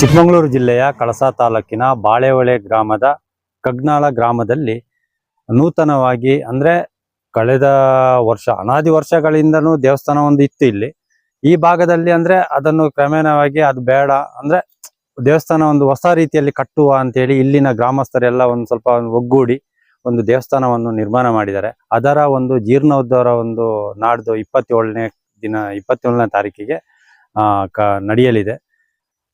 ಚಿಕ್ಕಮಗಳೂರು ಜಿಲ್ಲೆಯ ಕಳಸಾ ತಾಲೂಕಿನ ಬಾಳೆಹೊಳೆ ಗ್ರಾಮದ ಕಗ್ನಾಳ ಗ್ರಾಮದಲ್ಲಿ ನೂತನವಾಗಿ ಅಂದ್ರೆ ಕಳೆದ ವರ್ಷ, ಅನಾದಿ ವರ್ಷಗಳಿಂದನೂ ದೇವಸ್ಥಾನ ಒಂದು ಇತ್ತು ಇಲ್ಲಿ. ಈ ಭಾಗದಲ್ಲಿ ಅಂದ್ರೆ ಅದನ್ನು ಕ್ರಮೇಣವಾಗಿ ಅದು ಬೇಡ ಅಂದ್ರೆ ದೇವಸ್ಥಾನ ಒಂದು ಹೊಸ ರೀತಿಯಲ್ಲಿ ಕಟ್ಟುವ ಅಂತೇಳಿ ಇಲ್ಲಿನ ಗ್ರಾಮಸ್ಥರೆಲ್ಲ ಒಂದು ಸ್ವಲ್ಪ ಒಗ್ಗೂಡಿ ಒಂದು ದೇವಸ್ಥಾನವನ್ನು ನಿರ್ಮಾಣ ಮಾಡಿದ್ದಾರೆ. ಅದರ ಒಂದು ಜೀರ್ಣೋದ್ಧಾರ ಒಂದು ನಾಡ್ದು ಇಪ್ಪತ್ತೇಳನೇ ದಿನ, ಇಪ್ಪತ್ತೇಳನೇ ತಾರೀಕಿಗೆ ನಡೆಯಲಿದೆ.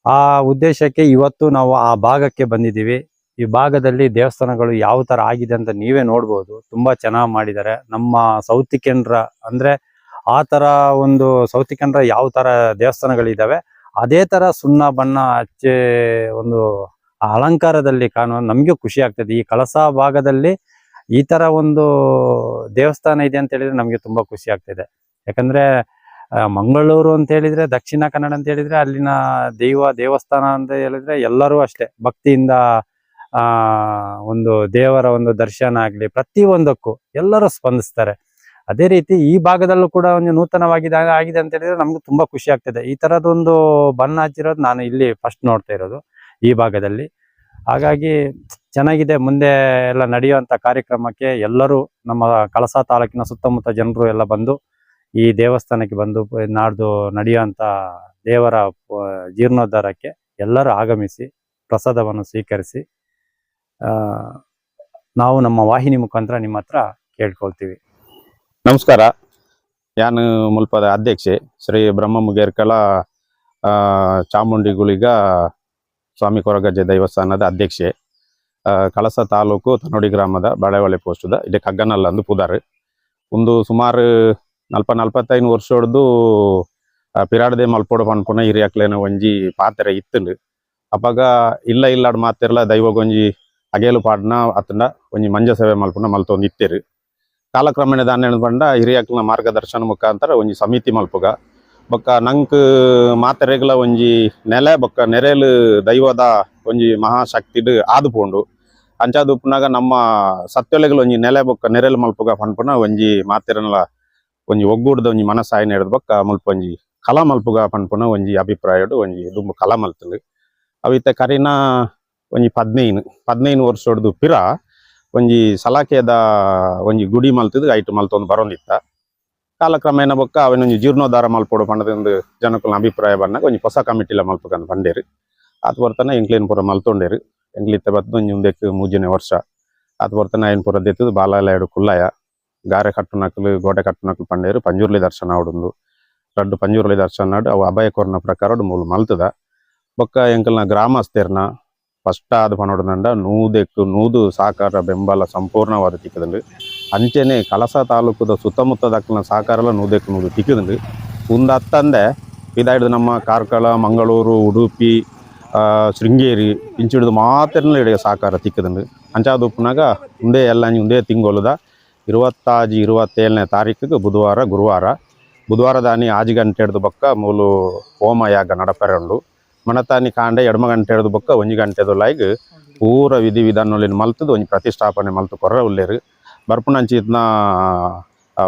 ಆ ಉದ್ದೇಶಕ್ಕೆ ಇವತ್ತು ನಾವು ಆ ಭಾಗಕ್ಕೆ ಬಂದಿದ್ದೀವಿ. ಈ ಭಾಗದಲ್ಲಿ ದೇವಸ್ಥಾನಗಳು ಯಾವ ತರ ಆಗಿದೆ ಅಂತ ನೀವೇ ನೋಡ್ಬೋದು. ತುಂಬಾ ಚೆನ್ನಾಗಿ ಮಾಡಿದ್ದಾರೆ. ನಮ್ಮ ಸೌತಿಕೇಂದ್ರ ಅಂದ್ರೆ ಆ ತರ ಒಂದು ಸೌತಿಕೇಂದ್ರ ಯಾವ ತರ ದೇವಸ್ಥಾನಗಳಿದ್ದಾವೆ ಅದೇ ತರ ಸುಣ್ಣ, ಬಣ್ಣ ಹಚ್ಚೆ ಒಂದು ಅಲಂಕಾರದಲ್ಲಿ ಕಾಣುವ ನಮ್ಗೆ ಖುಷಿ ಆಗ್ತದೆ. ಈ ಕಳಸ ಭಾಗದಲ್ಲಿ ಈ ತರ ಒಂದು ದೇವಸ್ಥಾನ ಇದೆ ಅಂತ ಹೇಳಿದ್ರೆ ನಮಗೆ ತುಂಬಾ ಖುಷಿ ಆಗ್ತಿದೆ. ಯಾಕಂದ್ರೆ ಮಂಗಳೂರು ಅಂತ ಹೇಳಿದ್ರೆ, ದಕ್ಷಿಣ ಕನ್ನಡ ಅಂತ ಹೇಳಿದ್ರೆ ಅಲ್ಲಿನ ದೈವ ದೇವಸ್ಥಾನ ಅಂತ ಹೇಳಿದ್ರೆ ಎಲ್ಲರೂ ಅಷ್ಟೇ ಭಕ್ತಿಯಿಂದ, ಆ, ಒಂದು ದೇವರ ಒಂದು ದರ್ಶನ ಆಗ್ಲಿ ಪ್ರತಿಯೊಂದಕ್ಕೂ ಎಲ್ಲರೂ ಸ್ಪಂದಿಸ್ತಾರೆ. ಅದೇ ರೀತಿ ಈ ಭಾಗದಲ್ಲೂ ಕೂಡ ಒಂದು ನೂತನವಾಗಿದೆ, ಆಗಿದೆ ಅಂತ ಹೇಳಿದ್ರೆ ನಮ್ಗೆ ತುಂಬಾ ಖುಷಿ ಆಗ್ತದೆ. ಈ ತರದೊಂದು ಬಣ್ಣ ಹಚ್ಚಿರೋದು ನಾನು ಇಲ್ಲಿ ಫಸ್ಟ್ ನೋಡ್ತಾ ಇರೋದು ಈ ಭಾಗದಲ್ಲಿ. ಹಾಗಾಗಿ ಚೆನ್ನಾಗಿದೆ, ಮುಂದೆ ಎಲ್ಲ ನಡೆಯುವಂತ ಕಾರ್ಯಕ್ರಮಕ್ಕೆ ಎಲ್ಲರೂ ನಮ್ಮ ಕಳಸ ತಾಲೂಕಿನ ಸುತ್ತಮುತ್ತ ಜನರು ಎಲ್ಲ ಬಂದು ಈ ದೇವಸ್ಥಾನಕ್ಕೆ ಬಂದು ನಾಡ್ದು ನಡೆಯುವಂತ ದೇವರ ಜೀರ್ಣೋದ್ಧಾರಕ್ಕೆ ಎಲ್ಲರೂ ಆಗಮಿಸಿ ಪ್ರಸಾದವನ್ನು ಸ್ವೀಕರಿಸಿ ನಾವು ನಮ್ಮ ವಾಹಿನಿ ಮುಖಾಂತರ ನಿಮ್ಮ ಹತ್ರ ಕೇಳ್ಕೊಳ್ತೀವಿ. ನಮಸ್ಕಾರ. ನಾನು ಮುಲ್ಪದ ಅಧ್ಯಕ್ಷೆ ಶ್ರೀ ಬ್ರಹ್ಮ ಮುಗೇರ್ಕಲ ಚಾಮುಂಡಿ ಗುಳಿಗ ಸ್ವಾಮಿ ಕೊರಗಜ್ಜ ದೇವಸ್ಥಾನದ ಅಧ್ಯಕ್ಷೆ. ಕಳಸ ತಾಲೂಕು ತನ್ನೋಡಿ ಗ್ರಾಮದ ಬಾಳೆಹೊಳೆ ಪೋಸ್ಟದ ಇಲ್ಲಿ ಕಗ್ಗನಲ್ಲ ಅಂದು ಪುದಾರ್ ಒಂದು ಸುಮಾರು ನಲ್ಪ ನಲ್ಪತ್ತೈದು ವರ್ಷ ಹೊಡೆದು ಪಿರಾಡದೆ ಮಲ್ಪೋಡು ಪನ್ಪುನ ಹಿರಿಯಕ್ಲೇನ ಒಂಜಿ ಪಾತ್ರೆ ಇತ್ತುಂಡು. ಅಪ್ಪಾಗ ಇಲ್ಲ ಇಲ್ಲಾಡ್ ಮಾತಿರಲ್ಲ ದೈವಗೊಂಜಿ ಅಗೇಲು ಪಾಡ್ನ ಅತ್ತಂಡ ಒಂಜಿ ಮಂಜ ಸೇವೆ ಮಲ್ಪುನ ಮಲ್ತೊಂದು ಇತ್ತೇರು. ಕಾಲಕ್ರಮೇಣ ದಾನ ಪಂಡ ಹಿರಿಯಕ್ಲ ಮಾರ್ಗದರ್ಶನ ಮುಖಾಂತರ ಒಂಜಿ ಸಮಿತಿ ಮಲ್ಪುಗ. ಬೊಕ್ಕ ನಂಕ್ ಮಾತೆರೆಗ್ಲ ಒಂಜಿ ನೆಲೆ, ಬೊಕ್ಕ ನೆರೆಲ್ ದೈವದ ಒಂಜಿ ಮಹಾಶಕ್ತಿಡ್ ಆದುಪೋಂಡು. ಅಂಚಾದ್ ಉಪ್ಪುನಾಗ ನಮ್ಮ ಸತ್ಯೊಲೆಗ್ಲ ಒಂಜಿ ನೆಲೆ, ಬೊಕ್ಕ ನೆರೆಲ್ ಮಲ್ಪುಗ ಪನ್ಪುನ ಒಂಜಿ ಮಾತೆರನಲ ಒಂಜಿ ಒಗ್ಗೂಡ್ದ ಒಂಜಿ ಮನಸ್ಸಾಯನ ಹಿಡ್ದು ಬೊಕ್ಕ ಮುಲ್ಪ ಒಂಜಿ ಕಲಾ ಮಲ್ಪುಗ ಪನ್ಪುನ ಒಂಜಿ ಅಭಿಪ್ರಾಯಡು ಒಂಜಿ ದುಂಬು ಕಲಾಮಲ್ತಲು. ಮಲ್ತುಂಡು ಅವಿತ್ತೆ ಕರಿನ ಒಂಜಿ ಪದ್ನೈನು ಪದ್ನೈನು ವರ್ಷ ಪಿರ ಒಂಜಿ ಸಲಾಕೆದ ಒಂಜಿ ಗುಡಿ ಮಲ್ತದು ಐಟ್ ಮಲ್ತೊಂದು ಬರೋಂದಿತ್ತ. ಕಾಲಕ್ರಮೇಣ ಬೊಕ್ಕ ಅವನೊಂಜಿ ಜೀರ್ಣೋದ್ಧಾರ ಮಲ್ಪೊಡು ಪಂಡದೊಂದು ಜನಕ್ಕುಲ ಅಭಿಪ್ರಾಯ ಬಂದಾಗ ಒಂಜಿ ಹೊಸ ಕಮಿಟಿಲ ಮಲ್ಪಕಂದು ಬಂಡೇರು ಆತ ಬರ್ತನ ಎಂಕ್ಲೇನ್ ಪೂರ ಮಲ್ತೊಂಡೇರು. ಎಂಗ್ಲಿತ್ತ ಬತ್ತು ಒಂಜಿ ಉಂದೆಕ್ ಮೂಜನೆ ವರ್ಷ. ಆತ ಬರ್ತನ ಐನ್ ಪೂರ ದೆತ್ತದು ಬಾಲಾಲ ಕುಲ್ಲಾಯ ಗಾರೆ ಕಟ್ಟುನಕಲು ಗೋಡೆ ಕಟ್ಟುನಕಲು ಪಂಡೇರು ಪಂಜುರ್ಲಿ ದರ್ಶನ ರಡ್ಡು ಪಂಜುರ್ಲಿ ದರ್ಶನ ಆಡು ಅವು ಅಭಯ ಕೊರ್ನ ಪ್ರಕಾರ ಮೂಲು ಮಲ್ತದ. ಬೊಕ್ಕ ಎಂಕಲ್ನ ಗ್ರಾಮಸ್ಥೆರ್ನ ಫಸ್ಟ್ ಆದ ಪನೋಡನಂಡ ನೂದೆಕ್ಕು, ನೂದು ಸಹಕಾರ ಬೆಂಬಲ ಸಂಪೂರ್ಣವಾದ ತಿಕ್ಕದಂಡು ಅಂಚೆನೆ ಕಲಸ ತಾಲೂಕದ ಸುತ್ತಮುತ್ತ ಸಹಕಾರ ನೂದೆಕ್ಕು, ನೂದು ತಿಕ್ಕದಂಡು ಒಂದು ಹತ್ತಂದೆ ನಮ್ಮ ಕಾರ್ಕಳ, ಮಂಗಳೂರು, ಉಡುಪಿ ಶೃಂಗೇರಿ ಇಂಚಿಡ್ದು ಮಾತ್ರ ಇಡೆಯ ಸಹಕಾರ ತಿಕ್ಕದಂಡು ಅಂಚಾದ ಉಪ್ಪನಾಗ ಒಂದೇ ಎಲ್ಲ ಒಂದೇ ತಿಂಗೊಲದ. ಇರುವತ್ತಾಜಿ ಇರುವತ್ತೇಳನೇ ತಾರೀಕಿಗೆ ಬುಧವಾರ, ಗುರುವಾರ. ಬುಧವಾರ ದಾನಿ ಆಜಿ ಗಂಟೆ ಹಿಡ್ದು ಬೊಕ್ಕ ಮೂಲು ಹೋಮ ಯಾಗ ನಡಪೆರಂಡು. ಮಣತಾನಿ ಕಾಂಡೆ ಎಡಮ ಗಂಟೆ ಹಿಡ್ದು ಬೊಕ್ಕ ಒಂಜಿ ಗಂಟೆದೊಲಾಯ್ಗ್ ಪೂರ ವಿಧಿ ವಿಧಾನಲಿನ ಮಲ್ತದು ಒಂಜಿ ಪ್ರತಿಷ್ಠಾಪನೆ ಮಲ್ತು ಕೊರ್ರ ಉಲ್ಲೇರು.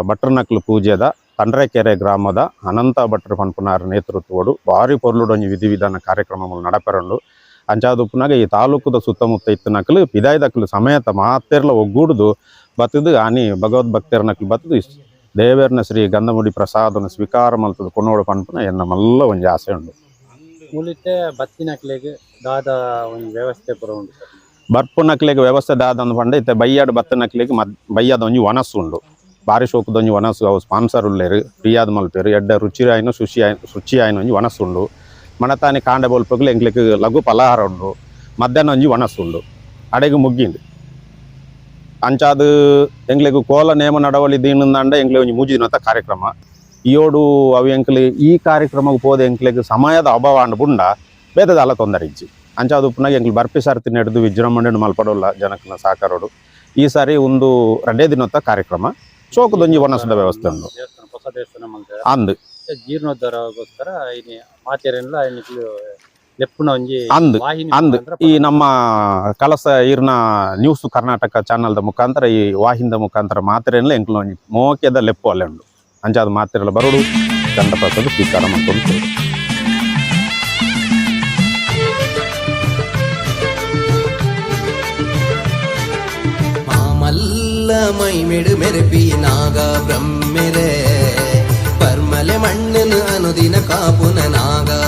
ಭಟ್ರ ನಕ್ಲು ಪೂಜೆದ ತಂಡ್ರೆಕೆರೆ ಗ್ರಾಮದ ಅನಂತ ಭಟ್ರ ಪನ್ಪುನಾರ ನೇತೃತ್ವಡು ಭಾರಿ ಪೊರ್ಲುಡು ಒಂಜಿ ವಿಧಿ ವಿಧಾನ ಕಾರ್ಯಕ್ರಮಗಳು ನಡಪೆರಂಡು. ಅಂಚಾದುಪ್ಪುನಾಗ ಈ ತಾಲೂಕುದ ಸುತ್ತಮುತ್ತ ಇತ್ತನಕ್ಲು, ಪಿದಾಯ್ದಕ್ಲು ಸಮೇತ ಮಾತೆರ್ಲ ಒಗ್ಗೂಡುದು ಬತ್ತದು ಆನಿ ಭಗವದ್ ಬತ್ತದು ಬತ್ತದ ದೇವೇರ್ನ ಶ್ರೀ ಗಂಧಮುಡಿ ಪ್ರಸಾದನ ಸ್ವೀಕಾರ ಮಲ್ತದ ಕೊನ್ನೋಡು ಪನ್ಪುನ ಎನ್ನ ಮಲ್ಲ ಒಂಜಿ ಆಸೆ ಉಂಡು ಮುಲಿತೆ ಬತ್ತಿನಕ್ಲೆಗ್ ದಾದ ಒಂದು ವ್ಯವಸ್ಥೆ ಪೂರ ಉಂಟು ಬರ್ಪು ನಕ್ಲಿಗೆ ವ್ಯವಸ್ಥೆ ಅಂದ್ ಪಂಡ ಇತ್ತೆ ಬೈಯಾಡ್ ಬತ್ತ ನಕ್ಲಿಗೆ ಮದ್ ಬೈಯಾದ ಒಂಜಿ ವನಸ್ಸು ಉಂಡು ಬಾರಿ ಶೋಕದ ಒಂಜಿ ವನಸ್ಸು ಅವು ಸ್ಪಾನ್ಸರ್ ಉಳ್ಳೇರು ಪ್ರಿಯಾದ ಮಲ್ಪೇರು ಎಡ್ಡ ರುಚಿ ಆಯ್ನು ಶುಚಿ ಆಯ್ ಶುಚಿ ಆಯ್ನ ಒಂಜಿ ವನಸ್ಸು ಉಂಡು. ಮಣತಾನಿ ಕಾಂಡ ಬೊಲ್ಪಗ್ಲು ಎಂಗ್ಲಿಕ್ಕೆ ಲಘು ಪಲಹಾರ ಉಂಡು. ಮಧ್ಯಾಹ್ನ ಒಂಜಿ ವನಸ್ಸು ಉಂಡು. ಅಡೆಗೆ ಮುಗ್ಗಿಂಡು ಅಂಚಾದು ಎಂಗ್ಲೆಗ್ ಕೋಲ ನೇಮ ನಡವಳಿ ದೀನಂದಂಡ ಎಂಗ್ಲೆ ಒಂಜಿ ಮೂಜಿ ದಿನದ ಕಾರ್ಯಕ್ರಮ. ಇಯೋಡು ಅವು ಎಂಕ್ಲೆ ಈ ಕಾರ್ಯಕ್ರಮಕ್ಕೆ ಪೋದ ಎಂಕ್ಲೆಗ್ ಸಮಯದ ಅಭಾವ ಅಂಡ್ ಬುಂಡ ಬೇದದಾಲ ತೊಂದರೆ ಇಜ್ಜಿ. ಅಂಚಾದ ಉಪ್ಪುನಾಗ ಎಂಕ್ಲು ಬರ್ಪಿ ಸರ್ತಿ ನಡೆದು ವಿಜೃಂಭಣೆ ಮಲ್ಪಡೋಲ್ಲ ಜನಕ್ಕನ ಸಾಕಾರೋಡು. ಈ ಸಾರಿ ಒಂದು ಎರಡೇ ದಿನದ ಕಾರ್ಯಕ್ರಮ. ಚೋಕದೊಂಜಿ ವನಸದ ವ್ಯವಸ್ಥೆ ಉಂಡು. ಅಂದ್. ಜೀರ್ಣೋದ್ಧಾರಗೋಸ್ಕರ ಇನಿ ಮಾತೆರೆಲ್ಲ ಅಂದ್ ಅಂದ್. ಈ ನಮ್ಮ ಕಲಸ ಇರ್ನ ನ್ಯೂಸ್ ಕರ್ನಾಟಕ ಚಾನಲ್ದ ಮುಖಾಂತರ ಈ ವಾಹಿಂದ ಮುಖಾಂತರ ಮಾತ್ರೆಯಲ್ಲ ಎಂಕ್ಲು ಮೋಕೆದ ಲೆಪ್ಪು ಅಲ್ಲೇ ಉಂಡು ಅಂಚಾದ ಮಾತ್ರೆಲ್ಲ ಬರೋಡು ಚಂದ್ರಪ್ರಸಾದ್ ಸ್ವೀಕಾರ ಮಾಡ್ಕೊಂಡು மை மெடு மெருப்பி நாகா பிரம்மிரே பர்மலை மண்ணின் அனுதின ಕಾಪುನ நாகா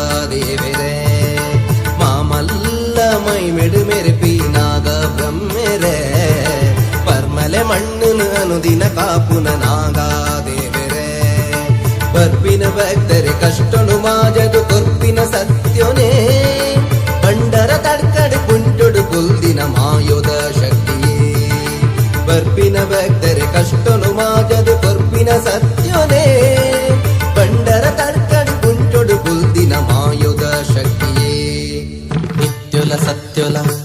ಅನುದಿನ ಕಾಪುನ ನಾಗ ದೇವೆರೆ ಬರ್ಪಿನ ಭಕ್ತರೆ, ಕಷ್ಟನು ಮಾಜದು ಕೊರ್ಪಿನ ಸತ್ಯನೇ. ಬಂಡರ ತಡ್ಕಡೆ ಕುಂಟೊಡು ಕುಲ್ದಿನ ಮಾಯೋದ ಶಕ್ತಿಯೇ. ಬರ್ಪಿನ ಭಕ್ತರೆ, ಕಷ್ಟನು ಮಾಜದು ಕೊರ್ಪಿನ ಸತ್ಯನೇ. ಬಂಡರ ತಡ್ಕಡೆ ಕುಂಟೊಡು ಕುಲ್ದಿನ ಮಾಯೋದ ಶಕ್ತಿಯೇ. ನಿತ್ಯುಲ ಸತ್ಯೊಲ.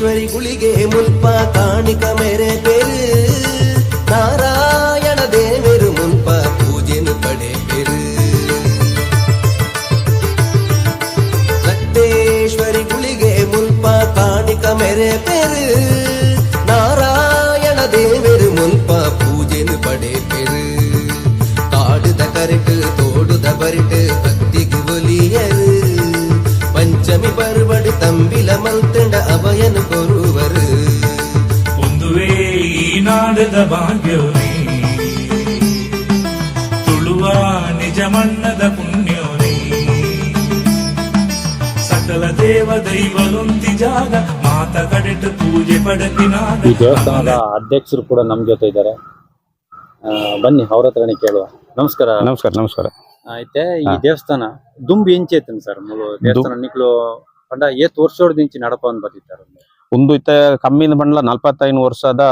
ರಕ್ತೇಶ್ವರಿ ಗುಳಿಗೆ ಮುಲ್ಪ ಕಾಣಿಕ ಮೇರೆ ಪೆರು ನಾರಾಯಣ ದೇವರು ಮುಲ್ಪ ಪೂಜೆನು ಪಡೆ ಪೆರು ರಕ್ತೇಶ್ವರಿ ಗುಳಿಗೆ ಮುಲ್ಪ ಕಾಣಿಕ ಮೇರೆ ಪೆರು ನಾರಾಯಣ ದೇವರು ಮುಲ್ಪ ಪೂಜೆನು ಪಡೆ ಪೆರು ಕಾಡುದ ಕರೆಟು ತೋಡುದ ಬರಿಟು ಭಕ್ತಿಗೆ ಒಲಿಯರು ಪಂಚಮಿ ಪರ್ವಡು ತಂಬಿಲ ಮಲ್ತಂಡ ಅಭಯನು ಕೊರುವರು ಒಂದು ವೇಳೆ ಈ ನಾಡದ ಭಾಗ್ಯವನೇ ತುಳುವ ನಿಜ ಮಣ್ಣದ ಪುಣ್ಯವನೇ ಸಕಲ ದೇವ ದೈವಲೊಂತಿ ಜಾಗ ಮಾತ ಕಡೆಟ್ಟು ಪೂಜೆ ಪಡೆದಿನಾದ ಈ ದೇವಸ್ಥಾನದ ಅಧ್ಯಕ್ಷರು ಕೂಡ ನಮ್ ಜೊತೆ ಇದ್ದಾರೆ ಆ, ಬನ್ನಿ ಅವ್ರ ಹತ್ರನೇ ಕೇಳುವ ನಮಸ್ಕಾರ ನಮಸ್ಕಾರ ನಮಸ್ಕಾರ అయితే ఈ ఆ. ದೇವಸ್ಥಾನ ದುಂಬಿ ಎಂಚೇತನ್ ಸರ್ ಮೂಲು ದೇವಸ್ಥಾನ ನಿಕ್ಲು ಪಂಡ ಏತ್ ವರ್ಷದ ಇಂಚಿ ನಡಪನ್ ಬರ್ತಿದ್ದಾರೆ ಉಂದು ಇತ್ತ ಕಮ್ಮಿನ ಬಂಡ್ಲ ನಲ್ಪತ್ತೈನ್ ವರ್ಷದ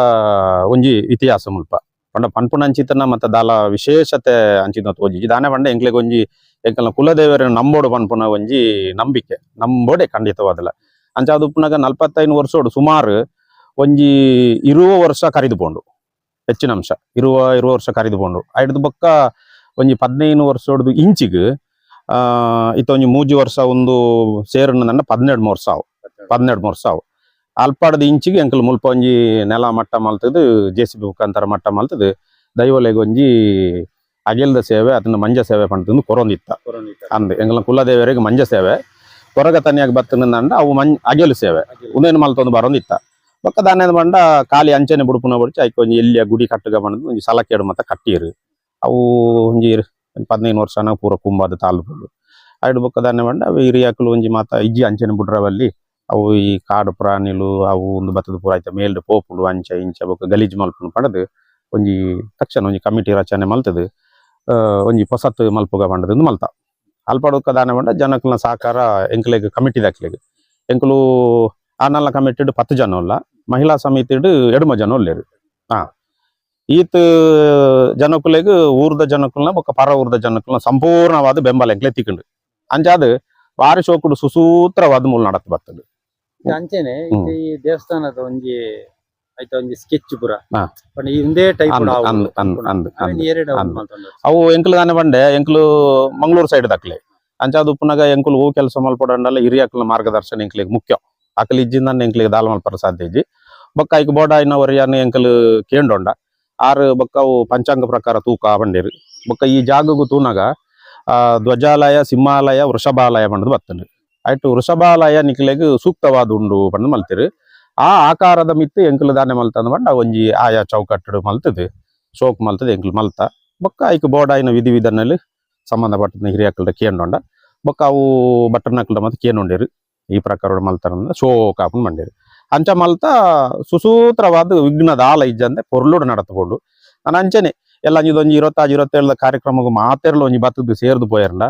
ಒಂಜಿ ಇತಿಹಾಸ ಮುಲ್ಪ. ಪಂಡ ಪನ್ಪುನ ಅಂಚಿತನ ಮತ್ತೆ ದಾಲ ವಿಶೇಷತೆ ಅಂಚಿನ ತೋಜಿ. ದಾನೆ ಬಂಡ ಎಂಕ್ಲೆಗ್ ಒಂಜಿ ಎಂಕಲ್ನ ಕುಲದೇವರ ನಂಬೋಡು ಪನ್ಪುನ ಒಂಜಿ ನಂಬಿಕೆ, ನಂಬೋಡೆ ಖಂಡಿತವಾದಲ್ಲ ಅಂಚ ಅದು ಉಪ್ಪುನಾಗ ನಲ್ಪತ್ತೈನ್ ವರ್ಷೋಡು ಸುಮಾರು ಒಂಜಿ ಇರುವ ವರ್ಷ ಕರಿದು ಪೋಂಡು. ಹೆಚ್ಚಿನ ಅಂಶ. ಇರುವ ಇರುವ ವರ್ಷ ಕರಿದು ಪೋಂಡು. ಐಡ್ದು ಬೊಕ್ಕ ಒಂಜಿ ಪದಿನೈದು ವರ್ಷೋಡ್ದು ಇಂಚಿಗ್ ಆ ಇತ್ತ ಒಂಜಿ ಮೂಜಿ ವರ್ಷ ಒಂದು ಸೇರನ್ನ ನನ್ನ ಪದ್ನೆಡ್ ಮೂರು ಸಾವು. ಪದ್ನೆಡ್ ಮೂರು ಸಾವು. ಅಲ್ಪಾಡದ ಇಂಚಿಗೆ ಎಂಕಲ್ ಮುಲ್ಪ ಒಂಜಿ ನೆಲ ಮಟ್ಟ ಮಲ್ತದು ಜೆ ಸಿ ಬಿ ಮುಖಾಂತರ ಮಟ್ಟ ಮಲ್ತದು. ದೈವಲೆಗ್ ಒಂಜಿ ಅಗೆಲ್ದ ಸೇವೆ ಅದನ್ನ ಮಂಜ ಸೇವೆ ಪಂಡ್ತಂದು ಕೊರೊಂದಿತ್ತ ಅಂದ್ ಎಂಗಲ ಕುಲದೇವರಿಗೆ ಮಂಜ ಸೇವೆ. ಕೊರಗ ತನಿಯಾಗಿ ಬತ್ತನಂದ ಅವು ಮಂ ಅಗೆಲು ಸೇವೆ. ಉಂದೇನು ಮಲ್ತೊಂದು ಬರೊಂದಿತ್ತ ಬೊಕ್ಕ ದಾನೇದ ಬಂಡ ಖಾಲಿ ಅಂಚನೆ ಬುಡುಪುನ ಬಡಿಸಿ ಐಕ್ ಒಂಜಿ ಎಲ್ಲಿಯ ಗುಡಿ ಕಟ್ಟಗ ಬಂದು ಒಂಜಿ ಸಲಕೇಡು ಮತ್ತ ಕಟ್ಟಿರು. ಅವು ಒಂಜಿ ಪದಿನೈದು ವರ್ಷನ ಪೂರ ಕುಂಬಾದ ತಾಲೂಕು ಐಡು ಬೊಕ್ಕ ದಾನೆ ಬಂಡ ಅವು ಹಿರಿಯಾಕಲು ಒಂಜಿ ಮಾತ, ಇಜ್ಜಿ ಅಂಚನೆ ಬುಡ್ರವಲ್ಲಿ ಅವು ಈ ಕಾಡು ಪ್ರಾಣಿಲು, ಅವು ಒಂದು ಬತ್ತದ ಪೂರ ಐತೆ ಮೇಲ್ಡ್ ಪೋಪುಂಡು, ಅಂಚ, ಇಂಚ, ಬೊಕ್ಕ ಗಲೀಜ್ ಮಲ್ಪುನು ಪಡೆದು ಒಂಜಿ ತಕ್ಷಣ ಒಂಜಿ ಕಮಿಟಿ ರಚನೆ ಮಲ್ತದು. ಒಂಜಿ ಹೊಸತ್ ಮಲ್ಪುಗ ಪಂಡದು ಮಲ್ತ. ಅಲ್ಪಡೋಕ ದಾನೆ ಪಂಡ ಜನಕ್ಲ ಸಹಕಾರ ಎಂಕ್ಲೆಗ್ ಕಮಿಟಿ ದಾಕ್ಲೆಗ್ ಎಂಕುಲು ಆನಲ್ಲ ಕಮಿಟಿಡ್ ಪತ್ತು ಜನ ಅಲ್ಲ ಮಹಿಳಾ ಸಮಿತಿಡ್ ಎಡ್ಮ ಜನ ಉಲ್ಲೇರು ಹಾ ಈತ್ ಜನಕುಲೆಗ್ ಊರ್ದ ಜನಕುಲ್ನ ಬೊಕ್ಕ ಪರ ಊರ್ದ ಜನಕುಲ್ನ ಸಂಪೂರ್ಣವಾದ ಬೆಂಬಲ ಎಂಕ್ಲೆ ತಿಕ್ಕಂಡು ಅಂಚಾದ್ ವಾರಿ ಶೋಕುಡು ಸುಸೂತ್ರವಾದ ಮೂಲ ನಡತ್ ಬರ್ತದೆ. ಅಂಚೆನೆ. ಈ ದೇವಸ್ಥಾನದ ಒಂಜಿ ಐತ ಒಂಜಿ ಸ್ಕೆಚ್ ಪುರ. ಇಂದೇ ಟೈಪ್. ಅವು ಎಂಕ್ಲು ದಾನೆ ಬಂಡೆ ಎಂಕ್ಲು ಮಂಗಳೂರು ಸೈಡ್ ದಕ್ಲೆ. ಅಂಚಾದ ಉಪ್ಪನಾಗ ಎಂಕುಲು ಹೂ ಕೆಲಸ ಮಲ್ಪಡಂಡಲ್ಲ ಹಿರಿಯಕಲ್ನ ಮಾರ್ಗದರ್ಶನ ಎಂಕ್ಲಿಗೆ ಮುಖ್ಯ. ಅಕಲ್ ಇಜ್ಜಿಂದ ಎಂಕ್ಲಿಗೆ ದಾಲ್ ಮಲ್ಪರ ಸಾಧ್ಯ ಇಜ್ಜಿ ಬೊಕ್ಕ ಐಕ್ ಬೋಡ ಇನ್ನವರಿಯಾನ ಎಂಕಲ್ ಕೇಂಡೊಂಡ. ಆರು ಬೊಕ್ಕ ಪಂಚಾಂಗ ಪ್ರಕಾರ ತೂಕ ಬಂಡೇರು ಬೊಕ್ಕ ಈ ಜಾಗಗು ತೂನಾಗ ಧ್ವಜಾಲಯ, ಸಿಂಹಾಲಯ, ವೃಷಭಾಲಯ ಬಂಡದು ಬರ್ತಾನೆ ಆಯ್ತು, ವೃಷಭಾಲಯ ನಿಕ್ಲೆಗ್ ಸೂಕ್ತವಾದ ಉಂಡು ಬಂದು ಮಲ್ತಿರು. ಆ ಆಕಾರದ ಮಿತ್ತು ಎಂಕಲು ದಾನೆ ಮಲ್ತಂದ್ ಬಂಡ ಒಂಜಿ ಆಯಾ ಚೌಕಟ್ಟು ಮಲ್ತದೆ ಶೋಕ್ ಮಲ್ತದೆ ಎಂಕಲ್ ಮಲ್ತ. ಬೊಕ್ಕ ಐಕ್ ಬೋಡಾಯಿನ ವಿಧಿ ವಿಧಾನಲ್ಲಿ ಸಂಬಂಧಪಟ್ಟ ಹಿರಿಯಕಲ್ದ ಕೇಂಡೊಂಡ ಬೊಕ್ಕ ಅವು ಬಟ್ಟರ್ನಕಲ್ದ ಮತ್ತೆ ಕೇನೊಂಡೇರು ಈ ಪ್ರಕಾರ ಮಲ್ತಾರ ಶೋಕ್ ಹಾಕೊಂಡು ಮಂಡೇರು ಅಂಚ ಮಲ್ತ ಸುಸೂತ್ರವಾದ ವಿಘ್ನದ ಆಲ ಇಜ್ಜಂದೆ ಪೊರ್ಲುಡು ನಡತಕೊಂಡು. ನಾನು ಅಂಚನೆ ಎಲ್ಲ ಇದೊಂಜಿ ಇರವತ್ತಾಜ್ ಇರವತ್ತೇಳದ ಕಾರ್ಯಕ್ರಮಕ್ಕೆ ಮಾತೇರ್ಲು ಒಂಜಿ ಬತ್ತದ್ದು ಸೇರ್ದು ಪೋಯರ್ಲ.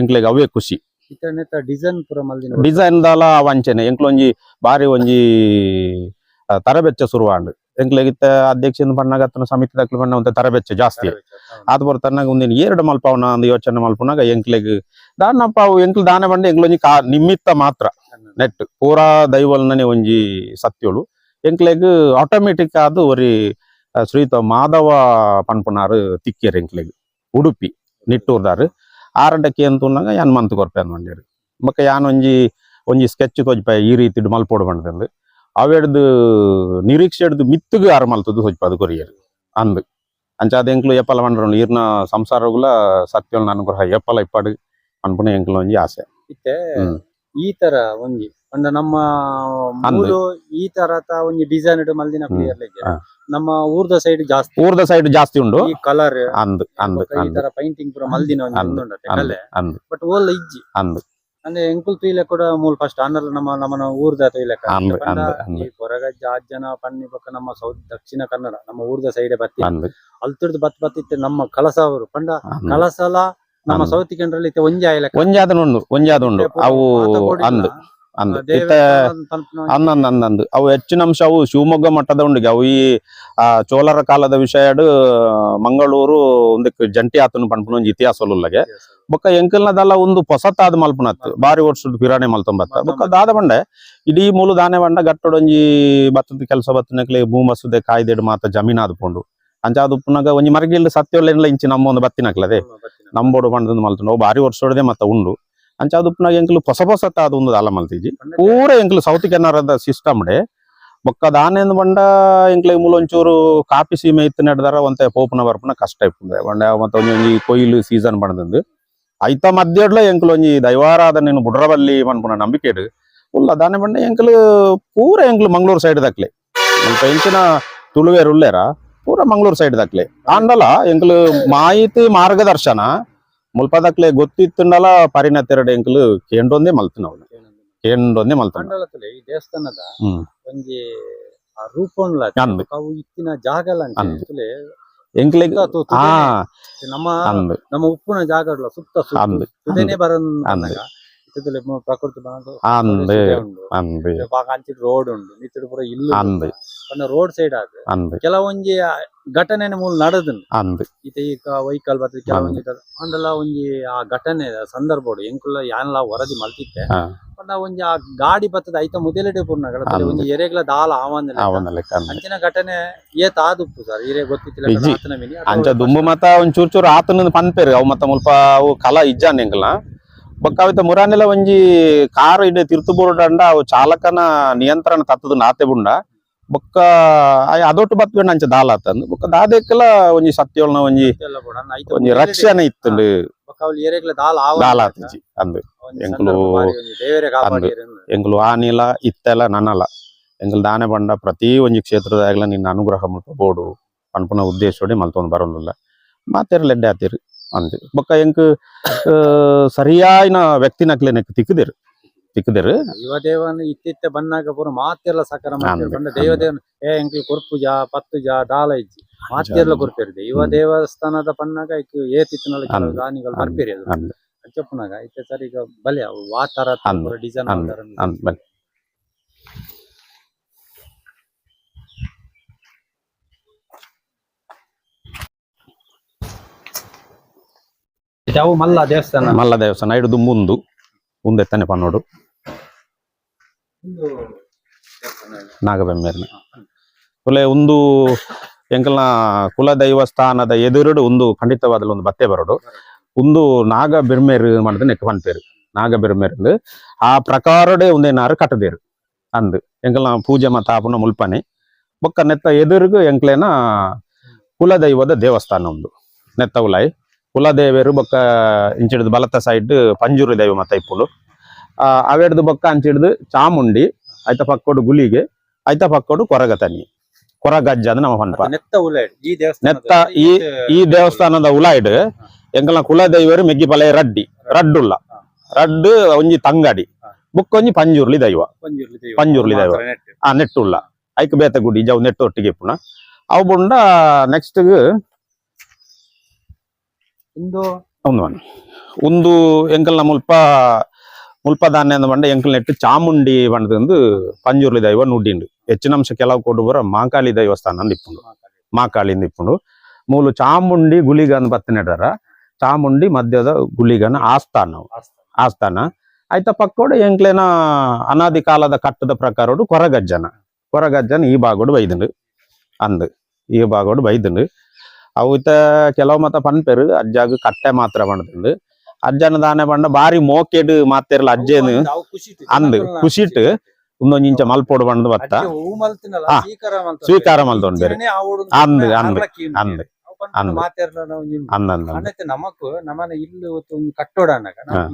ಎಂಕ್ಲೆಗ್ ಅವೇ ಖುಷಿ. ಡಿಸೈನ್ ಡಿಸೈನ್ ದಾಲ ಅವಂಚನೆ ಎಂಕ್ಲೊಂಜಿ ಬಾರಿ ಒಂಜಿ ತರಬೆಚ್ಚ ಸುರುವಾಂಡ್. ಎಂಕ್ಲೆಗಿತ್ತ ಅಧ್ಯಕ್ಷನ ಬಣ್ಣಾಗ ಅತ್ತನ ಸಮಿತಿ ದಾಖಲೆ ಬಣ್ಣ ಒಂದು ತರಬೆಚ್ಚ ಜಾಸ್ತಿ. ಆದ ಬರ್ತನಾಗ ಒಂದಿನ ಎರಡು ಮಲ್ಪವನ ಒಂದು ಯೋಚನೆ ಮಲ್ಪನಾಗ ಎಂಕ್ಲೆಗ್ ದಾನಪ್ಪ ಅವು ಎಂಕ್ಲು ದಾನ ಬಂಡೆ ಎಂಕ್ಲೊಂಜಿ ಕಾ ನಿಮಿತ್ತ ಮಾತ್ರ. ನೆಟ್ ಪೂರಾ ದೈವಲ್ನನೆ ಒಂಜಿ ಸತ್ಯೋಳು. ಎಂಕ್ಲೆಗ್ ಆಟೋಮೆಟಿಕ್ ಆದು ಒರಿ ಶ್ರೀತ ಮಾಧವ ಪನ್ಪುನಾರು ತಿಕ್ಕಿಯರ್ ಎಂಕ್ಲೆಗ್. ಉಡುಪಿ, ನಿಟ್ಟೂರ್ದಾರು. ಆರಡಕ್ಕೆ ಅಂತುನ್ನಾಗ ಯಾನ್ ಮಂತ್ ಕೊರ್ಪೆ ಅಂದ್ರಿ ಮಕ್ಕ ಯಾನ್ ಒಂಜಿ ಒಂಜಿ ಸ್ಕೆಚ್ ತೋಜ್ಪ ಈ ರೀತಿ ಮಲ್ಪೋಡು ಬಂಡದಂದು ಮಿತ್ತುಗು ಆರು ಮಲ್ತದ್ದು ಹೊಜ್ಪ ಅದು ಕೊರಿಯರ್ ಅಂದ್ ಅಂಚಾದ ಎಂಕ್ಲು ಎಪ್ಪಲ ಬಂಡ್ರು ಈರ್ನ ಸಂಸಾರಗುಲ ಸತ್ಯೋಲ್ ಅನುಗ್ರಹ ಎಪ್ಪಲ ಇಪ್ಪಾಡು ಅನ್ಪುಣ ಎಂಕ್ಲು ಒಂಜಿ ಆಸೆ. ಇತ್ತೆ. ಈ ತರ ಒಂಜಿ ಅಂದ ನಮ್ಮ. ಮೂಲು ಈ ತರತ ಒಂಜಿ ಡಿಸೈನ್ ಮಲ್ದಿನ. ಪ್ಲೇಯರ್. ನಮ್ಮ ಊರ್ದ ಸೈಡ್ ಜಾಸ್ತಿ. ಊರ್ದ ಸೈಡ್ ಜಾಸ್ತಿ ಉಂಡು. ಈ ಕಲರ್ ಅಂದ್ ಅಂದ್ ಈ ತರ ಪೈಂಟಿಂಗ್ ಪೂರ ಮಲ್ದಿನ ಒಂಜಿ ಬಟ್ ಓಲ್ ಇಜ್ಜಿ. ಅಂದ್. ಅಂದ್ರೆ ಎಂಕುಲ್ ತುಯಿಲೆ ಕೂಡ ಮೂಲ ಫಸ್ಟ್ ಅನ್ನಲ್ಲ ನಮ್ಮ ನಮ್ಮ ಊರ್ದ ತುಯಿಲೆ ಅಂದ್ ಅಂದ್ ಅಂದ್ ಈ ಹೊರಗಜ್ಜ ಅಜ್ಜನ ಪನ್ನಿ ಪಕ್ಕ ನಮ್ಮ ಸೌತ್ ದಕ್ಷಿಣ ಕನ್ನಡ ನಮ್ಮ ಊರ್ದ ಸೈಡ್ ಬತ್ತಿ ಅಂದ್ ಅಲ್ತಿರ್ದು ಬತ್ ಬತ್ತಿತ್ತೆ ನಮ್ಮ ಕಳಸ ಅವರು. ಪಂಡ ಅಂದ್ ಕಳಸಲ ನಮ್ಮ ಅಂದ್. ಸೌತ್ ಕೆಂಡ್ರಲ್ಲಿ ಇತ್ತೆ ಒಂಜಿ ಆಯ್ಲೆ ಒಂಜಾದನುಂಡು ಒಂಜಾದುಂಡು ಅವು ಅಂದ್. ಅಂದ್. ಇತ್ತ ಅಂದಂದ್ ಅಂದಂದು ಅವು ಹೆಚ್ಚಿನ ಅಂಶ ಅವು ಶಿವಮೊಗ್ಗ ಮಟ್ಟದ ಉಂಡಿಗೆ. ಅವು ಈ ಆ ಚೋಳರ ಕಾಲದ ವಿಷಯಡು ಮಂಗಳೂರು ಒಂದಕ್ಕೆ ಜಂಟಿ ಆತನು ಪನ್ಪುನ ಒಂಜಿ ಇತಿಹಾಸ ಉಲ್ಲಗೆ ಬೊಕ್ಕ ಎಂಕಲ್ನದಲ್ಲ ಒಂದು ಪೊಸತ್ತಾದ ಮಲ್ಪನತ್ತು ಬಾರಿ ವರ್ಷದ ಪಿರಾಣಿ ಮಲ್ತೊಂಬತ್ತ. ಬೊಕ್ಕ ದಾದ ಬಂಡೆ. ಇಡೀ ಮೂಲು ದಾನೆ ಬಂಡ ಗಟ್ಟೊಡೊಂಜಿ ಬತ್ತದ ಕೆಲಸ ಬತ್ತನಕ್ಕೆ ಭೂ ಮಸೂದೆ ಕಾಯ್ದೆಡು ಮಾತ ಜಮೀನಾದ ಪೋಂಡು. ಅಂಚಾದ ಉಪ್ಪುನಾಗ ಒಂಜಿ ಮರಗಿಲ್ ಸತ್ಯ ಇಂಚಿ ನಮ್ಮ ಒಂದು ಬತ್ತಿನಕ್ಲದೆ ನಂಬೋಡು ಬಂಡದ ಮಲ್ತುಂಡು. ಅವು ಬಾರಿ ವರ್ಷದೇ ಮತ್ತ ಉಂಡು. ಅಂಚಾದ ಉಪ್ಪುನಾಗ ಎಂಕಲು ಹೊಸ ಹೊಸತ ಅದು ಒಂದು ಅಲ್ಲ ಮಲ್ತಿಜಿ. ಪೂರ ಎಂಕ್ಲು ಸೌತ್ ಕೆನರದ ಸಿಸ್ಟಮ್ ಡೆ. ಬೊಕ್ಕ ದಾನೆಂದು ಬಂಡ ಎಂಕ್ಲೆ ಮೂಲೊಂಚೂರು ಕಾಪಿ ಸೀಮೆ ಇತ್ತು ನಡೆದಾರ, ಒಂತೆ ಪೋಪುನ ಬರ್ಪುನ ಕಷ್ಟ ಇಪ್ಪುಂಡೆ ಬಂಡ ಮತ್ತೆ ಒಂಜಿ ಒಂಜಿ ಕೊಯ್ಲು ಸೀಸನ್ ಬಂಡದಂದು ಐತ ಮಧ್ಯಡ್ಲ ಎಂಕ್ಲು ಒಂಜಿ ದೈವಾರಾಧನೆ ಬುಡ್ರಬಲ್ಲಿ ಮನ್ಪುನ ನಂಬಿಕೆಡು ಉಲ್ಲ ದಾನೆ ಬಂಡ ಎಂಕ್ಲು ಪೂರ ಎಂಕ್ಲು ಮಂಗ್ಳೂರು ಸೈಡ್ ದಕ್ಲೆ. ಸ್ವಲ್ಪ ಎಂಚಿನ ತುಳುವೇರು ಉಲ್ಲೇರ ಪೂರ ಮಂಗ್ಳೂರು ಸೈಡ್ ದಕ್ಲೆ. ಆಂಡಲ ಎಂಕ್ಲು ಮಾಹಿತಿ ಮಾರ್ಗದರ್ಶನ ಮುಲ್ಪ ದಕ್ಲೆ ಗೊತ್ತಿತ್ತುಂಡಲ ಪರಿಣತಿರಡು ಎಂಕ್ಲು ಕೇಂಡೊಂದೇ ಮಲ್ತಿನ ಅವ್ನು ಕೇಂಡೊಂದೇ ಮಲ್ತನ ಮಂಡಲದಲ್ಲಿ ಈ ದೇವಸ್ಥಾನದ ಹ್ಮ್ ಒಂಜಿ ಆ ರೂಪೊಂಡ್ಲ ಅಂದ್ ಅವು ಇತ್ತಿನ ಜಾಗಲ ಅಂದ್. ಎಂಕ್ಲೆಗ್ ಆ ನಮ್ಮ ಅಂದ್ ನಮ್ಮ ಉಪ್ಪುನ ಜಾಗಡ್ಲ ಸುತ್ತ ಅಂದ್ ಸುತ್ತನೇ ಬರನ್ ಅಂದ್. ಇತ್ತದಲ್ಲಿ ಪ್ರಕೃತಿ ಬಂದು ಅಂದ್ ಸುದೆ ಉಂಡು ಅಂದ್ ಅಂಚಿಡ್ ರೋಡ್ ಸೈಡ್ ಆದ್ ಅಂದ್ ಕೆಲವೊಂಜಿ ಘಟನೆ ಮೂಲ ನಡೆದನ್. ಅಂದ್ ಈತ ಈ ವೈಕಲ್ ಬರ್ತದೆ ಕೆಲವೊಂಜಿ ಅಂದಲ್ಲ ಒಂಜಿ ಆ ಘಟನೆ ಸಂದರ್ಭ ಎಂಕುಲ್ಲ ಯಾನ್ಲ ವರದಿ ಮಲ್ತಿತ್ತೆ. ಪಂಡ ಒಂಜಿ ಆ ಗಾಡಿ ಬತ್ತದ ಐತ ಮುದೆಲೆಡೆ ಪೂರ್ಣ ಒಂದು ಒಂಜಿ ಎರೆಗ್ಲ ದಾಲ ಲೆಕ್ಕ ಅಂಚಿನ ಘಟನೆ ಏತ ಆದುಪ್ಪು ಸರ್ ಇರೇ ಗೊತ್ತಿತ್ತಿಲ್ಲ ಅಂಚ ದುಂಬು ಮತ ಒಂದ್ ಚೂರ್ ಚೂರು ಆತನ ಪನ್ಪೇರು ಅವು ಮತ್ತ ಮುಲ್ಪ ಅವು ಕಲಾ ಇಜ್ಜಾನ್ ಎಂಕಲ್ನ ಬೊಕ್ಕ ಮುರಾನೆಲ ಒಂಜಿ ಕಾರು ಇಡೆ ತಿರ್ತು ಬೋರ್ಡಂಡ ಅವು ಚಾಲಕನ ನಿಯಂತ್ರಣ ತತ್ತದ ನಾತೆ ಬುಂಡ. ಬೊಕ್ಕ ಆಯ್ ಅದೊಟ್ಟು ಬತ್ಬೇಂಡ ಅಂಚ ದಾಲ ಆತಂದು ಬೊಕ್ಕ ದಾದೆಕ್ಕಲ ಒಂಜಿ ಸತ್ಯೋಳ್ನ ಒಂಜಿ ಒಂಜಿ ರಕ್ಷಣೆ ಇತ್ತುಂಡು. ದಾಲ ಆತಿಜಿ ಅಂದ್. ಎಂಕುಲು ಕಾಪಾಡಿರು ಎಂಗ್ಲು ಆನಿಲ ಇತ್ತೆಲ ನನಲ ಎಂಕ್ಲು ದಾನೆ ಬಂಡ ಪ್ರತಿ ಒಂಜಿ ಕ್ಷೇತ್ರದಾಗಲ ನಿನ್ನ ಅನುಗ್ರಹ ಮುಲ್ಪ ಬೋಡು. ಪನ್ಪುನ ಉದ್ದೇಶೋಡೆ ಮಲ್ತೊಂದು ಬರೋಲ್ಲ ಮಾತೆರ್ಲ ಲೆಡ್ಡೆ ಆತಿರು ಅಂದ್. ಬೊಕ್ಕ ಎಂಕ್ ಸರಿಯಾಯಿನ ವ್ಯಕ್ತಿನಕ್ಲೆ ನೆಕ್ ತಿಕ್ಕದಿರು. ತಿಕ್ಕದಿರು ಯುವದೇವನ ಇತ್ತಿತ್ತ ಬಂದಾಗ ಪೂರ ಮಾತೆರ್ಲ ಸಕರ ಅಂದ್. ಬಂದ ದೇವದೇವನ ಏ ಎಂಕ್ಲು ಕೊರ್ಪುಜ ಪತ್ತುಜ ದಾಲ ಇಜ್ಜಿ. ಮಾತೆರ್ಲ ಕೊರ್ಪೇರು ಯುವ. ದೇವಸ್ಥಾನದ ಪನ್ನಾಗ ಐಕ್ ಏತಿತ್ತಿನಲ ಕೆಲವು ಅಂದ್. ದಾನಿಗಳು ಬರ್ಪಿರಿ ಅದು. ಅಂಚಪ್ಪನಾಗ ಐತೆ ಸರ್ ಈಗ ಬಲೆ ಅವು ವಾತರ ಅಂದ್. ಡಿಸೈನ್ ಬನ್ನಿ ಅವು ಮಲ್ಲ ದೇವಸ್ಥಾನ. ಮಲ್ಲ ದೇವಸ್ಥಾನ ಐಡು ಮುಂದು. ಮುಂದೆ ತಾನೆ ಪನ್ನೋಡು ನಾಗಬೆಮ್ಮೇರ್ನ ಒಲೆ ಒಂದು ಎಂಕಲ್ನ ಕುಲ ದೈವಸ್ಥಾನದ ಎದುರುಡು ಒಂದು ಖಂಡಿತವಾದ ಒಂದು ಬತ್ತೆ ಬರೋಡು ಒಂದು ನಾಗ ಬೆರ್ಮೇರು ಮಾಡಿದ ನೆಕ್ ಪನ್ಪೇರು ಆ ಪ್ರಕಾರಡೆ ಒಂದೇನಾರು ಕಟ್ಟದೇರು. ಅಂದು ಎಂಕಲ್ನ ಪೂಜೆ ಮತ್ತ ಮುಲ್ಪನೆ. ಬೊಕ್ಕ ನೆತ್ತ ಎದುರುಗು ಎಂಕ್ಲೆನ ಕುಲದೈವದ ದೇವಸ್ಥಾನ ಒಂದು. ನೆತ್ತ ಉಲಾಯ್. ಕುಲದೇವರು ಬೊಕ್ಕ ಇಂಚಿಡ್ದು ಬಲತ ಸೈಡ್ ಪಂಜೂರು ದೈವ ಮತ ಇಪ್ಪುಂಡು ಆ ಅವೆಡ್ದು ಬೊಕ್ಕ ಅಂಚಿಡ್ದು ಚಾಮುಂಡಿ ಐತ ಪಕ್ಕೋಡು ಗುಳಿಗೆ ಐತ ಪಕ್ಕೋಡು ಕೊರಗತನಿ ಕೊರಗಜ್ಜ ಅದು ನಮ್ಮ ಪನ್ಪ ನೆತ್ತ ಈ ಈ- ದೇವಸ್ಥಾನದ ಉಲಾಯ್ಡ್ ಎಂಕಲ್ನ ಕುಲದೈವರು ಮೆಗ್ಗಿ ಪಲೆ ರಡ್ಡಿ. ರಡ್ಡುಲ್ಲ. ರಡ್ಡು ಒಂಜಿ ತಂಗಡಿ. ಬುಕ್ಕೊಂಜಿ ಪಂಜುರ್ಲಿ ದೈವ. ಪಂಜುರ್ಲಿ ದೈವ. ಆ ನೆಟ್ಟುಲ್ಲ. ಐಕ್ ಬೇತ ಗುಡಿ ಜವ್ ನೆಟ್ಟು ಒಟ್ಟಿಗೆ ಪುನ ಅವು ಬುಂಡ ನೆಕ್ಸ್ಟ್ ಒಂದು ಒಂದು ಎಂಕಲ್ನ ಮುಲ್ಪ ಮುಲ್ಪ ಧಾನ್ಯ ಅಂದ ಬಂಡ ಎಂಕಲ್ ನೆಟ್ಟು ಚಾಮುಂಡಿ ಬಂಡದಂದು ಪಂಜುರ್ಲಿ ದೈವ ನುಡ್ಡಿಂಡು. ಹೆಚ್ಚಿನ ಅಂಶ ಕೆಲವು ಕೊಡು ಬರ ಮಾಕಾಳಿ ದೈವಸ್ಥಾನ ಇಪ್ಪುಂಡು ಮಾಕಾಳಿಂದ ಇಪ್ಪುಂಡು ಮೂಲು ಚಾಮುಂಡಿ ಗುಳಿಗನ್ ಬತ್ತ ನೆಡರ ಚಾಮುಂಡಿ ಮಧ್ಯದ ಗುಳಿಗನ ಆಸ್ಥಾನ. ಆಸ್ಥಾನ. ಆಯ್ತ ಪಕ್ಕೋಡು ಎಂಕ್ಲೆನ ಅನಾದಿ ಕಾಲದ ಕಟ್ಟದ ಪ್ರಕಾರ ಕೊರಗಜ್ಜನ. ಕೊರಗಜ್ಜನ ಈ ಬಾಗೋಡು ಬೈದುಂಡು. ಅಂದ್ ಈ ಬಾಗೋಡು ಬೈದುಂಡು. ಅವು ಇತ್ತ ಕೆಲವು ಮತ ಪನ್ಪೆರು ಅಜ್ಜಾಗ ಕಟ್ಟೆ ಮಾತ್ರ ಬಂಡದುಂಡು ಅಜ್ಜನ ದಾನೆ ಬಂಡ ಬಾರಿ ಮೋಕೆಡ್ ಮಾತೆರ್ಲ ಅಜ್ಜೇನು. ಅಂದ್ ಖುಷಿಟ್ ಇನ್ನೊಂದು ಇಂಚ ಮಲ್ಪೋಡು ಬಂದು ಬತ್ತ. ಸ್ವೀಕಾರ ಮಲ್ತೊಂಡ್ ಬೇರೆ. ಅಂದ್, ಅಂದ್, ಅಂದ್, ನಮಕ್ ನಮನ ಇಲ್ಲಿ ಒಂಜಿ ಕಟ್ಟೋಡ.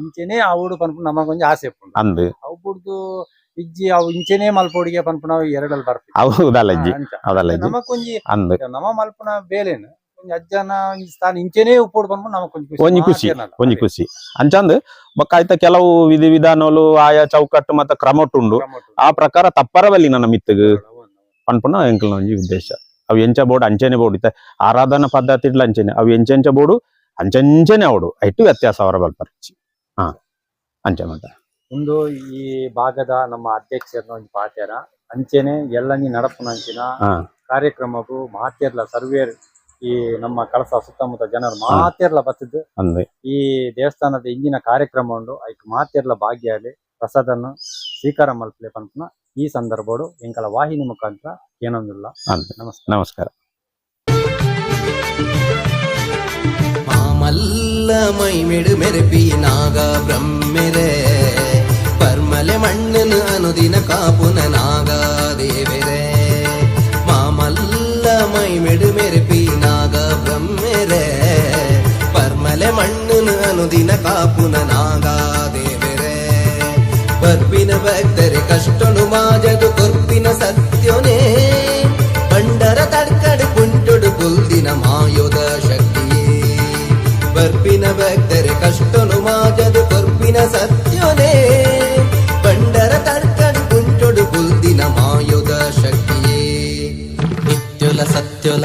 ಇಂಚೆನೆ ಅವಡು ಪನ್ಪು ನಮಕ್ ಒಂಜಿ ಆಸೆ ಅಂದ್. ಅವು ಬುಡ್ದು ಇಜ್ಜಿ ಅವು ಇಂಚೆನೆ ಮಲ್ಪೋಡಿಗೆ ಪನ್ಪು ನಾವು ಎರಡಲ್ ಬರ್ತೀವಿ. ಹೌದಲ್ಲ ನಮಕ್ ಒಂಜಿ ಅಂದ್. ನಮ ಮಲ್ಪುನ ಬೇಲೇನು. ಅಜ್ಜನ ಇಂಚೆನೆ ಉಪ್ಪೋಡು ಕೊಂಚ ಒಂಜಿ ಖುಷಿ. ಒಂಜಿ ಖುಷಿ ಅಂಚಂದ್ ಬೊಕ್ಕ ಆಯ್ತ ಕೆಲವು ವಿಧಿ ವಿಧಾನಗಳು ಆಯಾ ಚೌಕಟ್ಟು ಮತ್ತ ಕ್ರಮಟ್ಟುಂಡು. ಆ ಪ್ರಕಾರ ತಪ್ಪರವಲ್ಲಿ ನನ್ನ ಮಿತ್ತಗ್. ಎಂಕಲ್ನ ಒಂಜಿ ಉದ್ದೇಶ. ಅವು ಎಂಚ ಬೋರ್ಡ್ ಅಂಚನೆ ಬೋರ್ಡ್ ಇತ್ತ. ಆರಾಧನಾ ಪದ್ಧತಿ ಅಂಚನೆ ಅಂಚೆನೆ. ಅವು ಎಂಚೆಂಚ ಬೋರ್ಡು ಅಂಚಂಚನೆ ಅವಡು ಐಟು ವ್ಯತ್ಯಾಸ ಅವರ ಬಲ್ಪರ್ಚಿ ಹಾ. ಅಂಚೆ ಮತ ಒಂದು ಈ ಭಾಗದ ನಮ್ಮ ಅಧ್ಯಕ್ಷರನ್ನ ಒಂದು ಪಾಠ್ಯರ ಅಂಚೆನೆ ಎಲ್ಲನಿ ನಡಪನ ಹಾ. ಕಾರ್ಯಕ್ರಮಕ್ಕೂ ಮಾತೇರ್ಲ ಸರ್ವೇರ್ ಈ ನಮ್ಮ ಕಳಸ ಸುತ್ತಮುತ್ತ ಜನರು ಮಾತೆರ್ಲ ಬತ್ತದ್ದು ಅಂದ್ರೆ ಈ ದೇವಸ್ಥಾನದ ಇಂದಿನ ಕಾರ್ಯಕ್ರಮ ಉಂಡು ಐಕ್ ಮಾತೆರ್ಲ ಭಾಗ್ಯಾಲಿ ಪ್ರಸಾದನ್ನು ಸ್ವೀಕಾರ ಮಲ್ಪಲೆ ಪನ್ಪುನ ಈ ಸಂದರ್ಭಡು ಎಂಕಲ ವಾಹಿನಿ ಮುಖಾಂತರ ಏನೊಂದಿಲ್ಲ. ನಮಸ್ಕಾರ. ನಮಸ್ಕಾರ. ಮಲ್ಲ ಮಾಮಲ್ಲ ಮೈಮಿಡು ಮೆರಪಿ ನಾಗ ಬ್ರಹ್ಮೆರೆ. ಪರ್ಮಲೆ ಮಣ್ಣನು ಅನುದಿನ ಕಾಪುನ ನಾಗ ದೇವೆರೆ. ಮಾಮಲ್ಲ ಮೈಮಿಡು ಮೆರಪಿ ನಾಗ ಪರ್ಮಲೆ ಮಣ್ಣನು ಅನುದಿನ ಕಾಪುನ ನಾಗ ದೇವೆರೆ. ಬರ್ಪಿನ ಭಕ್ತರೆ, ಕಷ್ಟನು ಮಾಜದು ಕೊರ್ಪಿನ ಸತ್ಯನೇ. ಬಂಡರ ತಡ್ಕಡು ಕುಂಟುಡು ಕುಲ್ದಿನ ಮಾಯೋದ ಶಕ್ತಿಯೇ. ಬರ್ಪಿನ ಭಕ್ತರೆ, ಕಷ್ಟನು ಮಾಜದು ಕೊರ್ಪಿನ ಸತ್ಯನೇ. ಬಂಡರ ತಡ್ಕಡು ಕುಂಟುಡು ಕುಲ್ದಿನ ಮಾಯೋದ ಶಕ್ತಿಯೇ. ನಿತ್ಯುಲ ಸತ್ಯೊಲ.